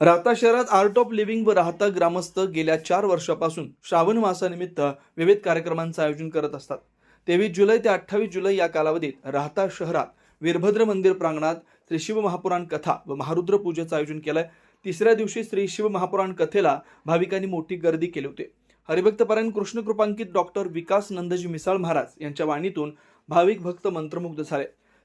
राहता शहरात art of living व राहता ग्रामस्थ गेल्या चार वर्षापासून श्रावण मासानिमित्त विविध कार्यक्रमांचं आयोजन करत असतात. तेवीस जुलै ते अठ्ठावीस जुलै या कालावधीत राहता शहरात वीरभद्र मंदिर प्रांगणात श्री शिव महापुराण कथा व महारुद्र पूजेचं आयोजन केलंय. तिसऱ्या दिवशी श्री शिव महापुराण कथेला भाविकांनी मोठी गर्दी केली होती. हरिभक्तपरायण कृष्णकृपांकित डॉक्टर विकास नंदजी मिसाळ महाराज यांच्या वाणीतून भाविक भक्त मंत्रमुग्ध झाले.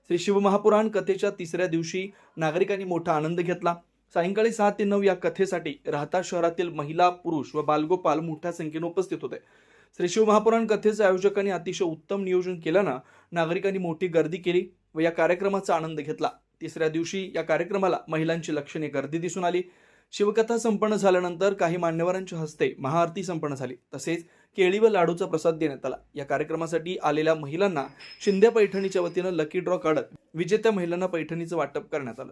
श्री शिव महापुराण कथेच्या तिसऱ्या दिवशी नागरिकांनी मोठा आनंद घेतला. सायंकाळी सहा ते नऊ या कथेसाठी राहता शहरातील महिला पुरुष व बालगोपाल मोठ्या संख्येने उपस्थित होते. श्री शिव महापुराण कथेचे आयोजकांनी अतिशय उत्तम नियोजन केल्यानं नागरिकांनी मोठी गर्दी केली व या कार्यक्रमाचा आनंद घेतला. तिसऱ्या दिवशी या कार्यक्रमाला महिलांची लक्षणीय गर्दी दिसून आली. शिवकथा संपन्न झाल्यानंतर काही मान्यवरांच्या हस्ते महाआरती संपन्न झाली. तसेच केळी व लाडूचा प्रसाद देण्यात आला. या कार्यक्रमासाठी आलेल्या महिलांना शिंदे पैठणीच्या वतीनं लकी ड्रॉ काढत विजेत्या महिलांना पैठणीचं वाटप करण्यात आलं.